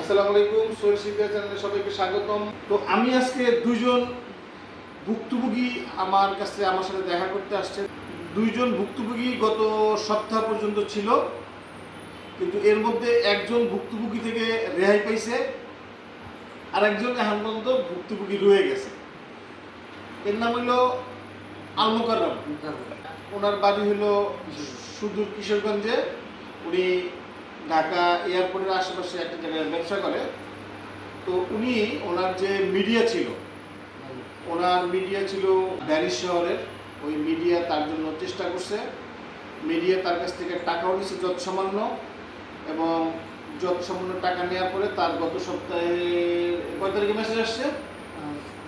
আসসালামু আলাইকুম সোহেল শিকদার চ্যানেলে সবাইকে স্বাগতম। তো আমি আজকে দুইজন ভুক্তভোগী আমার কাছে আমার সাথে দেখা করতে আসছে দুইজন ভুক্তভোগী গত সপ্তাহ পর্যন্ত ছিল কিন্তু এর মধ্যে একজন ভুক্তভোগী থেকে রেহাই পাইছে আর একজন এখন পর্যন্ত ভুক্তভোগী রয়ে গেছে। এর নাম হলো আলমোকাররম। ওনার বাড়ি হলো সুদূর কিশোরগঞ্জে। উনি ঢাকা এয়ারপোর্টের আশেপাশে একটা জায়গায় ব্যবসা করে। তো উনি ওনার যে মিডিয়া ছিল ওনার মিডিয়া ছিল ব্যারিস শহরের। ওই মিডিয়া তার জন্য চেষ্টা করছে। মিডিয়া তার কাছ থেকে টাকাও নিচ্ছে যত সামান্য এবং যত সামান্য টাকা নেওয়ার পরে তার গত সপ্তাহে কয় তারিখে মেসেজ আসছে?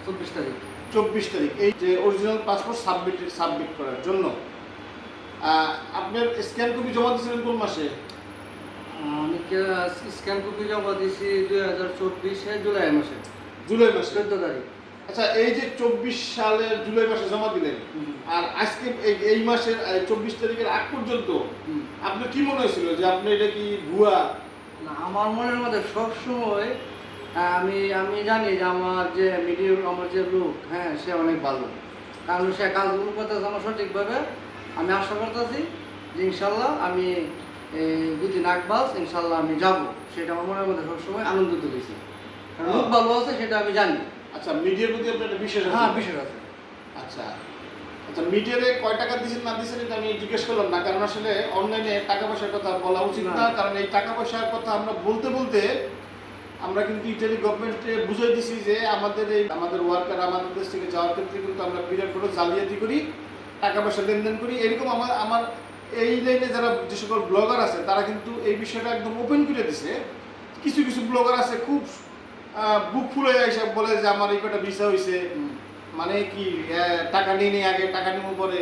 চব্বিশ তারিখ। চব্বিশ তারিখ। এই যে অরিজিনাল পাসপোর্ট সাবমিট সাবমিট করার জন্য। আপনার স্ক্যান কপি জমা দিয়েছিলেন কোন মাসে? আমি স্ক্যান কপি জমা দিয়েছি দুই হাজার চব্বিশে জুলাই মাসে। জুলাই মাসে। চোদ্দ তারিখ। আচ্ছা এই যে চব্বিশ সালের জুলাই মাসে জমা দিলেন আর আজকে এই- মাসের চব্বিশ তারিখের আগ পর্যন্ত আপনার কি মনে হয়েছিল যে আপনি এটা কি ভুয়া? না আমার মনের মধ্যে সবসময় আমি আমি জানি যে আমার যে মিডিয়ার আমার যে লোক হ্যাঁ সে অনেক ভালো। কারণ সে কাজগুলো করতেছে আমার সঠিকভাবে আমি আশা করতেছি যে ইনশাল্লাহ আমি এই দুদিন আগবাস ইনশাল্লাহ আমি যাব। সেটা আমার মনের মধ্যে সবসময় আনন্দ তুলেছি কারণ লোক ভালো আছে সেটা আমি জানি। আচ্ছা মিডিয়ার প্রতি আপনার একটা বিশ্বাস হ্যাঁ বিষয় আছে। আচ্ছা। আচ্ছা মিডিয়ারে কয় টাকা দিয়েছেন না দিয়েছেন এটা আমি জিজ্ঞেস করলাম না। কারণ আসলে অনলাইনে টাকা পয়সার কথা বলা উচিত না। না। কারণ এই টাকা পয়সার কথা আমরা বলতে বলতে আমরা কিন্তু ইটালি গভর্নমেন্টে বুঝাই দিছি যে আমাদের এই আমাদের ওয়ার্কার আমাদের দেশ থেকে যাওয়ার ক্ষেত্রে কিন্তু আমরা বিরাট বড় জালিয়াতি করি টাকা পয়সা লেনদেন করি। এরকম আমার আমার এই লাইনে যারা যে সকল ব্লগার আছে, তারা কিন্তু এই বিষয়টা একদম ওপেন করে দিছে। কিছু কিছু ব্লগার আছে খুব বুক ফুলে এসে বলে যে, আমার এই কটা ভিসা হয়েছে মানে কি টাকা নিয়ে নিয়ে আগে, টাকা নেব পরে।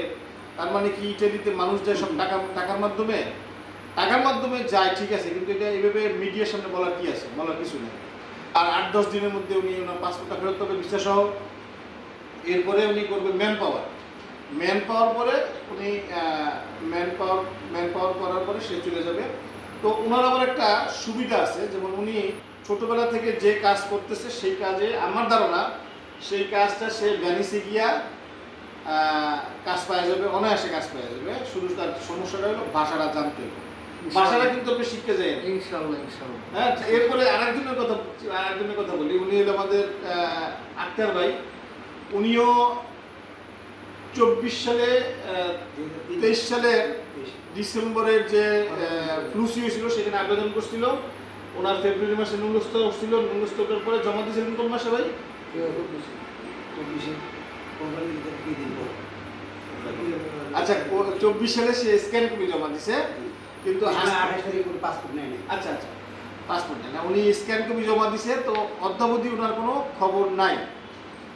তার মানে কি, ইটালিতে মানুষ যায় সব টাকা, টাকার মাধ্যমে? টাকার মাধ্যমে যায়, ঠিক আছে, কিন্তু এটা এইভাবে মিডিয়ার সামনে বলার কি আছে? বলার কিছু নেই। আর আট, দশ দিনের মধ্যে উনি ওনার পাসপোর্টটা ফেরত পাবে ভিসা সহ। এরপরে উনি করবে ম্যান পাওয়ার ম্যান পাওয়ার পরে উনি ম্যান পাওয়ার ম্যান পাওয়ার করার পরে সে চলে যাবে। তো ওনার আবার একটা সুবিধা আছে যেমন উনি ছোটবেলা থেকে যে কাজ করতেছে সেই কাজে আমার ধারণা সেই কাজটা সে ভ্যানিসে গিয়া কাজ পাওয়া যাবে অনায়াসে কাজ পাওয়া যাবে। শুধু তার সমস্যাটা হলো ভাষাটা জানতে হবে। ভাষাটা কিন্তু আপনি শিখতে যায় ইনশাল্লাহ ইনশাল্লাহ। হ্যাঁ এরপরে আরেকজনের কথা আরেকজনের কথা বলি। উনি হলো আমাদের আক্তার ভাই। উনিও চব্বিশ সালে তেইশ সালের ডিসেম্বরের যে ফ্লুসি হয়েছিল সেখানে আবেদন করছিল। ওনার ফেব্রুয়ারি মাসে নুলস্থ ছিল নুলস্থটার পরে জমা দিয়েছিলেন কোন মাসে ভাই? আচ্ছা চব্বিশ সালে সে স্ক্যান কপি জমা দিছে। কিন্তু আজ- আচ্ছা আচ্ছা পাসপোর্ট নেই। না উনি স্ক্যান কপি জমা দিছে তো অদ্যাবধি ওনার কোনো খবর নাই।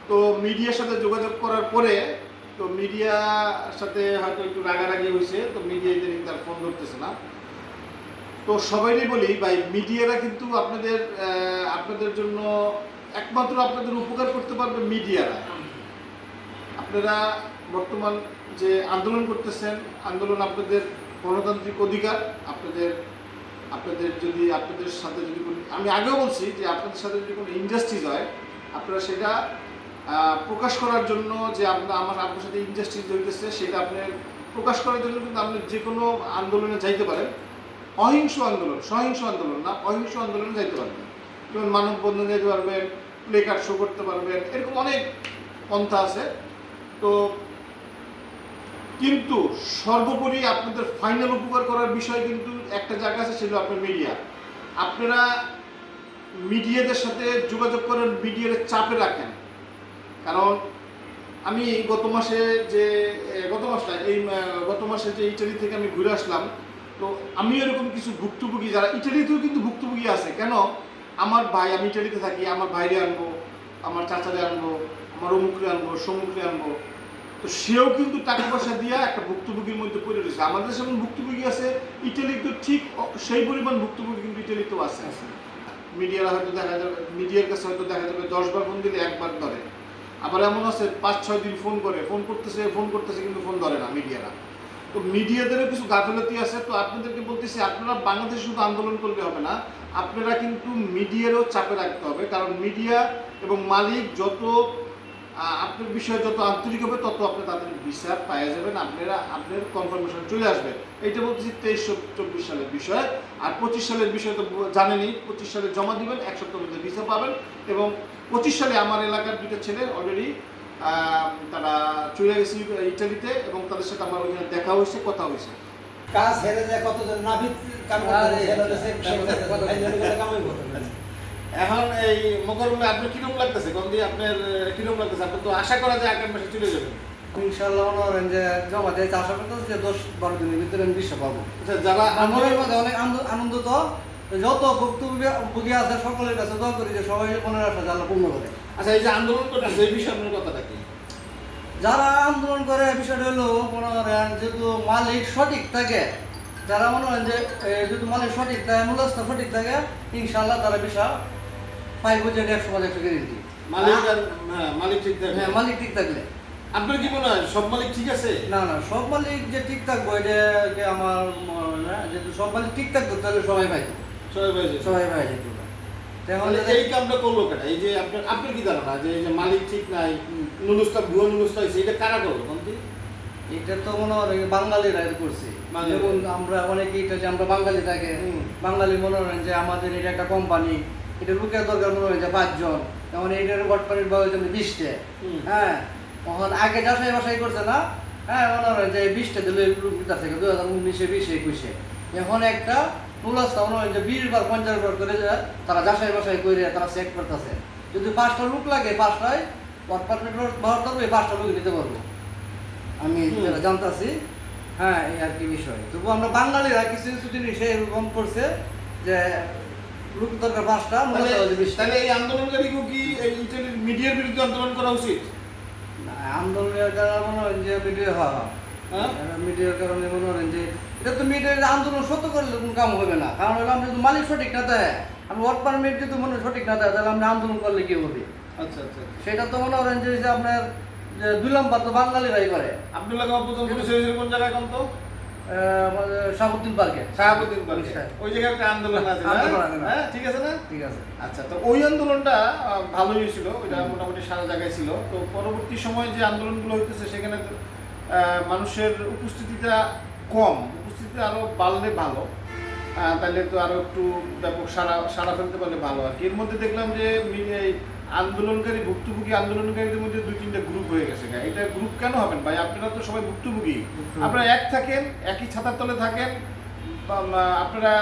তো মিডিয়ার সাথে যোগাযোগ করার পরে তো মিডিয়ার সাথে হয়তো একটু রাগারাগি হয়েছে, তো মিডিয়া ইদানিং তার ফোন ধরতেছে না। তো সবাইরই বলি, ভাই মিডিয়ারা কিন্তু আপনাদের আপনাদের জন্য একমাত্র আপনাদের উপকার করতে পারবে মিডিয়ারা আপনারা বর্তমান যে আন্দোলন করতেছেন, আন্দোলন আপনাদের গণতান্ত্রিক অধিকার, আপনাদের আপনাদের যদি, আপনাদের সাথে যদি কোনো আমি আগেও বলছি যে আপনাদের সাথে যদি কোনো ইনজাস্টিস হয়, আপনারা সেটা প্রকাশ করার জন্য যে আপনার আমার আপনার সাথে ইনজাস্টিস হইতেছে, সেটা আপনার প্রকাশ করার জন্য কিন্তু আপনি যে কোনো আন্দোলনে যাইতে পারেন। অহিংস আন্দোলন, সহিংস আন্দোলন না, অহিংস আন্দোলনে যাইতে পারবেন। যেমন মানববন্ধন যেতে পারবেন প্লে কার্ড শো করতে পারবেন, এরকম অনেক পন্থা আছে। তো কিন্তু সর্বোপরি আপনাদের ফাইনাল উপকার করার বিষয় কিন্তু একটা জায়গা আছে, সেটা আপনার মিডিয়া আপনারা মিডিয়াদের সাথে যোগাযোগ করেন মিডিয়ার চাপে রাখেন। কারণ আমি গত মাসে যে গত মাস না এই গত মাসে যে ইটালি থেকে আমি ঘুরে আসলাম তো আমি এরকম কিছু ভুক্তভোগী যারা ইটালিতেও কিন্তু ভুক্তভোগী আছে। কেন? আমার ভাই আমি ইটালিতে থাকি আমার ভাইরে আনব আমার চাচারে আনব আমার অমুকরে আনব সমুখরে আনব। তো সেও কিন্তু টাকা পয়সা দিয়ে একটা ভুক্তভোগীর মধ্যে পড়ে রয়েছে। আমাদের যেমন ভুক্তভোগী আছে ইটালি তো ঠিক সেই পরিমাণ ভুক্তভোগী কিন্তু ইটালিতেও আছে। মিডিয়ারা হয়তো দেখা যাবে মিডিয়ার কাছে হয়তো দেখা যাবে দশ বার ফোন দিলে একবার ধরে। আবার এমন আছে, পাঁচ, ছয় দিন ফোন করে, ফোন করতেছে ফোন করতেছে কিন্তু ফোন ধরে না মিডিয়ারা। তো মিডিয়াদেরও কিছু গাফিলতি আছে, তো আপনাদেরকে বলতেছি, আপনারা বাংলাদেশে শুধু আন্দোলন করলে হবে না, আপনারা কিন্তু মিডিয়ারও চাপে রাখতে হবে, কারণ মিডিয়া এবং মালিক যত আপনার বিষয়ে যত আন্তরিক হবে, তত আপনি তাদের বিচার পাওয়া যাবেন, আপনারা, আপনার কনফার্মেশন চলে আসবে। এইটা বলতেছি তেইশশো চব্বিশ সালের বিষয়, আর পঁচিশ সালের বিষয় তো জানেনই, পঁচিশ সালে জমা দিবেন, এক সপ্তাহের মধ্যে ভিসা পাবেন, এবং পঁচিশ সালে আমার এলাকার দুটো ছেলে অলরেডি তারা চলে গেছে ইটালিতে এবং তাদের সাথে আমার ওইখানে দেখা হয়েছে কথা হয়েছে। কাজ হেরে যায় কতজন। এখন এই মকরমে আপনার কীরকম লাগতেছে? গন্ধি আপনার কীরকম লাগতেছে? আপনি তো আশা করা যায় আগামী মাসে চলে যাবেন। ইনশাল্লাহ যে জমা দিয়ে আশা করতেছে যে দশ বারো দিনের ভিতরে আমি বিশ্ব পাবো। আচ্ছা যারা আমার মধ্যে অনেক আনন্দ- আনন্দ তো। যত ভুক্তভোগী আছে সকলের কাছে দোয়া করি যে সবাই মনের আশা জানলা পূর্ণ করে। আচ্ছা এই যে আন্দোলন করতেছে এই বিষয়ে আপনার কথাটা কি? যারা আন্দোলন করে বিষয়টা হলো মনে করেন যেহেতু মালিক সঠিক থাকে যারা মনে করেন যে যেহেতু মালিক সঠিক থাকে মূলস্থ সঠিক থাকে ইনশাল্লাহ তারা বিষয় পাইব যে একশো পাঁচ একশো গ্যারেন্টি মালিক হ্যাঁ মালিক ঠিক থাকে হ্যাঁ মালিক ঠিক থাকলে। আপনার কি মনে হয় সব মালিক ঠিক আছে? না না সব মালিক যে ঠিক থাকব এটা আমার মনে হয় যেহেতু সব মালিক ঠিক থাকতো তাহলে সবাই পাইতো। যেত তেমন তাহলে এই কামটা করল কেটা এই যে আপনার আপনার কি ধারণা? যে এই যে মালিক ঠিক নাই ভুয়া হয়েছে এটা কারা করল? গন্ধি এটা তো মনে হয় বাঙালিরা করছে। যেমন আমরা অনেকে এটা যে আমরা বাঙালি থাকে। বাঙালি মনে করেন যে আমাদের এটা একটা কোম্পানি এটা লোকের দরকার মনে হয় যে পাঁচজন। যেমন এইটার গটপানির বয়স বিশটে। হুম। হ্যাঁ তখন আগে যাচাই বাসাই করছে না। হ্যাঁ মনে হয় যে বিশটা দিলে থেকে দু হাজার উনিশে বিশে একুশে। এখন একটা নুলাস্তা যে বিশ বার পঞ্চাশ বার করে তারা যাচাই বাসাই করে তারা চেক করতেছে। যদি পাঁচটা লোক লাগে পাঁচটায় অপার্টমেন্ট ব্যবহার করব এই পাঁচটা লোক দিতে পারব। আমি জানতাছি হ্যাঁ এই আর কি বিষয়। তবু আমরা বাঙালিরা কিছু কিছু জিনিস এরকম করছে যে লোক দরকার পাঁচটা তাহলে। এই কি এই ইটালির মিডিয়ার বিরুদ্ধে আন্দোলন করা উচিত? আন্দোলনের মনে হয় যে মিডিয়া হওয়া মিডিয়ার কারণে মনে হয় যে এটা তো মিডিয়ার আন্দোলন সত্য করলে কোনো কাম হবে না। কারণ হলো আমরা যদি মালিক সঠিক না দেয় আমি ওয়ার্ড পারমিট যদি মনে সঠিক না দেয় তাহলে আমরা আন্দোলন করলে কি হবে? আচ্ছা আচ্ছা সেটা তো মনে করেন যে আপনার দুই নম্বর তো বাঙালিরাই করে। আব্দুল্লাহ প্রধান কোন জায়গায় কোন তো? শাহাবুদ্দিন পার্কে। শাহাবুদ্দিন পার্কে। হ্যাঁ। ওই জায়গায় একটা আন্দোলন আছে? হ্যাঁ ঠিক আছে না? ঠিক আছে। আচ্ছা তো ওই আন্দোলনটা ভালোই হয়েছিল। ওইটা মোটামুটি সারা জায়গায় ছিল। তো পরবর্তী সময় যে আন্দোলনগুলো হইতেছে সেখানে মানুষের উপস্থিতিটা কম উপস্থিতি আরও বাড়লে ভালো। তাহলে তো আরও একটু ব্যাপক সারা সারা ফেলতে পারলে ভালো আর কি। এর মধ্যে দেখলাম যে এই আন্দোলনকারী ভুক্তভোগী আন্দোলনকারীদের মধ্যে দুই তিনটা গ্রুপ হয়ে গেছে। এটা গ্রুপ কেন হবেন ভাই? আপনারা তো সবাই ভুক্তভোগী। আপনারা এক থাকেন একই ছাতার তলে থাকেন। আপনারা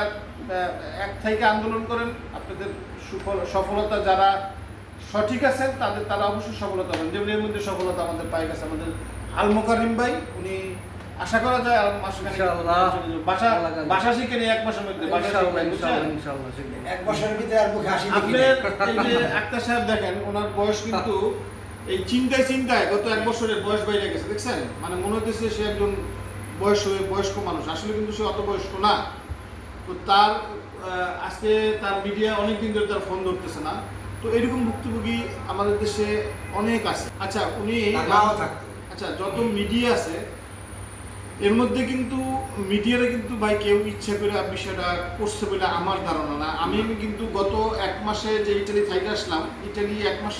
এক থেকে আন্দোলন করেন। আপনাদের সুফল সফলতা যারা সঠিক আছেন তাদের তারা অবশ্যই সফলতা পাবেন। যেমন এর মধ্যে সফলতা আমাদের পাই গেছে। আমাদের আল মোকারিম ভাই উনি আশা করা যায় আর মাস বাসা বাসা শিখে নিয়ে এক মাসের মধ্যে। এক বছরের ভিতরে আর মুখে হাসি দেখি আপনার এই যে আক্তার সাহেব দেখেন ওনার বয়স কিন্তু এই চিন্তায় চিন্তায় গত এক বছরের বয়স বাইরে গেছে দেখছেন? মানে মনে হচ্ছে সে একজন বয়স হয়ে বয়স্ক মানুষ। আসলে কিন্তু সে অত বয়স্ক না। তো তার আজকে তার মিডিয়া অনেক দিন ধরে তার ফোন ধরতেছে না। তো এরকম ভুক্তভোগী আমাদের দেশে অনেক আছে। আচ্ছা উনি থাকতো। আচ্ছা যত মিডিয়া আছে, এর মধ্যে কিন্তু মিডিয়ারে কিন্তু ভাই কেউ ইচ্ছা করে বিষয়টা করছে বলে আমার ধারণা না। আমি কিন্তু গত এক মাসে যে ইটালি থেকে আসলাম ইটালি এক মাস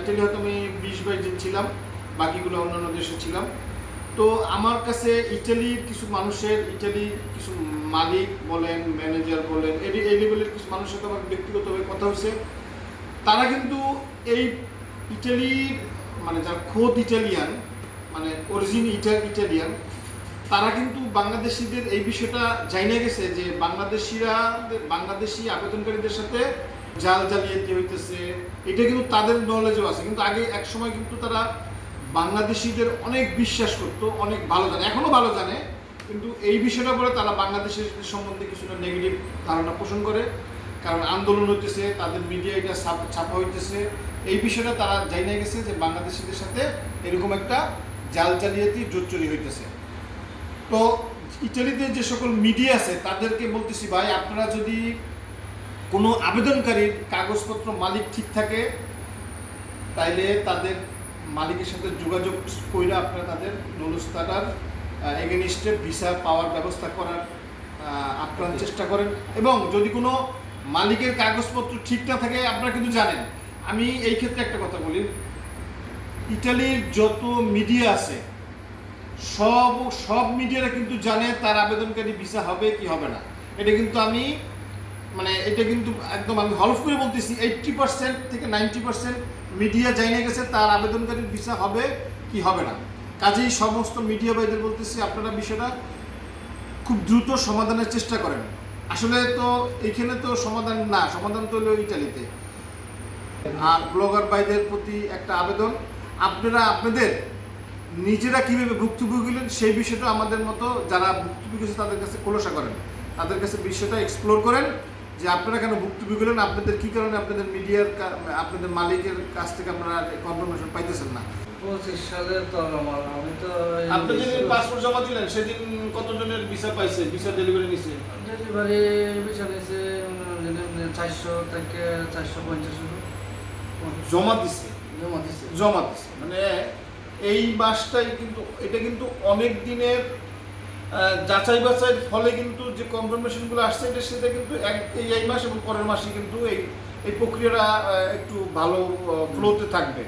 ইটালি হয়তো আমি বিশ বাইশ দিন ছিলাম, বাকিগুলো অন্যান্য দেশে ছিলাম। তো আমার কাছে ইটালির কিছু মানুষের ইটালির কিছু মালিক বলেন ম্যানেজার বলেন, এই এই লেভেলের কিছু মানুষের সাথে আমার ব্যক্তিগতভাবে কথা হয়েছে। তারা কিন্তু এই ইটালির মানে যার খোদ ইটালিয়ান মানে অরিজিন ইটা, ইটালিয়ান। তারা কিন্তু বাংলাদেশিদের এই বিষয়টা জানিয়ে গেছে যে বাংলাদেশিরা, বাংলাদেশি আবেদনকারীদের সাথে জাল জালিয়াতি হইতেছে। এটা কিন্তু তাদের নলেজও আছে। কিন্তু আগে এক সময় কিন্তু তারা বাংলাদেশিদের অনেক বিশ্বাস করতো, অনেক ভালো জানে। এখনও ভালো জানে। কিন্তু এই বিষয়টা বলে তারা বাংলাদেশের সম্বন্ধে কিছুটা নেগেটিভ ধারণা পোষণ করে। কারণ আন্দোলন হইতেছে, তাদের মিডিয়া এটা ছাপা হইতেছে। এই বিষয়টা তারা জানিয়ে গেছে যে বাংলাদেশিদের সাথে এরকম একটা জাল জালিয়াতি জোচ্চুরি হইতেছে। তো ইটালিতে যে সকল মিডিয়া আছে, তাদেরকে বলতেছি, ভাই, আপনারা যদি কোনো আবেদনকারীর কাগজপত্র মালিক ঠিক থাকে, তাইলে তাদের মালিকের সাথে যোগাযোগ করে আপনারা তাদের নলস্তাটার এগেনিস্টে ভিসা পাওয়ার ব্যবস্থা করার আপ্রাণ চেষ্টা করেন এবং যদি কোনো মালিকের কাগজপত্র ঠিক না থাকে, আপনারা কিন্তু জানেন। আমি এই ক্ষেত্রে একটা কথা বলি ইটালির যত মিডিয়া আছে, সব সব মিডিয়ারা কিন্তু জানে তার আবেদনকারী ভিসা হবে কি হবে না। এটা কিন্তু আমি মানে এটা কিন্তু একদম আমি হলফ করে বলতেছি, এইট্টি পার্সেন্ট থেকে নাইনটি পার্সেন্ট মিডিয়া জানিয়ে গেছে তার আবেদনকারীর ভিসা হবে কি হবে না। কাজেই সমস্ত মিডিয়া ভাইদের বলতেছি, আপনারা বিষয়টা খুব দ্রুত সমাধানের চেষ্টা করেন। আসলে তো এখানে তো সমাধান না, সমাধান তো হলো ইটালিতে। আর ব্লগার ভাইদের প্রতি একটা আবেদন। আপনারা আপনাদের নিজেরা কীভাবে ভুক্তভোগী হলেন সেই বিষয়টা আমাদের মতো যারা ভুক্তভোগী হয়েছে তাদের কাছে খোলসা করেন। তাদের কাছে বিষয়টা এক্সপ্লোর করেন যে আপনারা কেন ভুক্তভোগী হলেন আপনাদের কী কারণে আপনাদের মিডিয়ার আপনাদের মালিকের কাছ থেকে আপনারা কনফার্মেশন পাইতেছেন না? পঁচিশ সালে তো আমি তো আপনি যেদিন পাসপোর্ট জমা দিলেন সেদিন কতজনের ভিসা পাইছে? ভিসা ডেলিভারি নিছে? ডেলিভারি চারশো থেকে চারশো পঞ্চাশ জমা দিছে? জমা দিচ্ছে মানে এই মাসটাই কিন্তু, এটা কিন্তু অনেক দিনের যাচাই বাছাইয়ের ফলে কিন্তু যে কনফার্মেশনগুলো আসছে, এটা সেটা কিন্তু এক, এই এই মাস এবং পরের মাসে কিন্তু এই এই প্রক্রিয়াটা একটু ভালো ফ্লোতে থাকবে।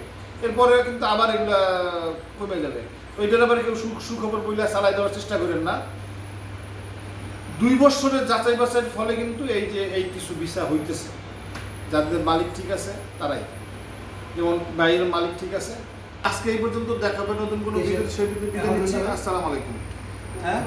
এরপরে কিন্তু আবার এগুলা কমে যাবে। ওইটার আবার কেউ সুখ, সুখবর বইলা চালাই দেওয়ার চেষ্টা করেন না। দুই বছরের যাচাই বাছাইয়ের ফলে কিন্তু এই যে, এই কিছু ভিসা হইতেছে। যাদের মালিক ঠিক আছে, তারাই। যেমন বাইরের মালিক ঠিক আছে? আজকে এই পর্যন্ত দেখাবে নতুন কোনো ভিডিও সেই ভিডিও আসসালামু আলাইকুম। হ্যাঁ?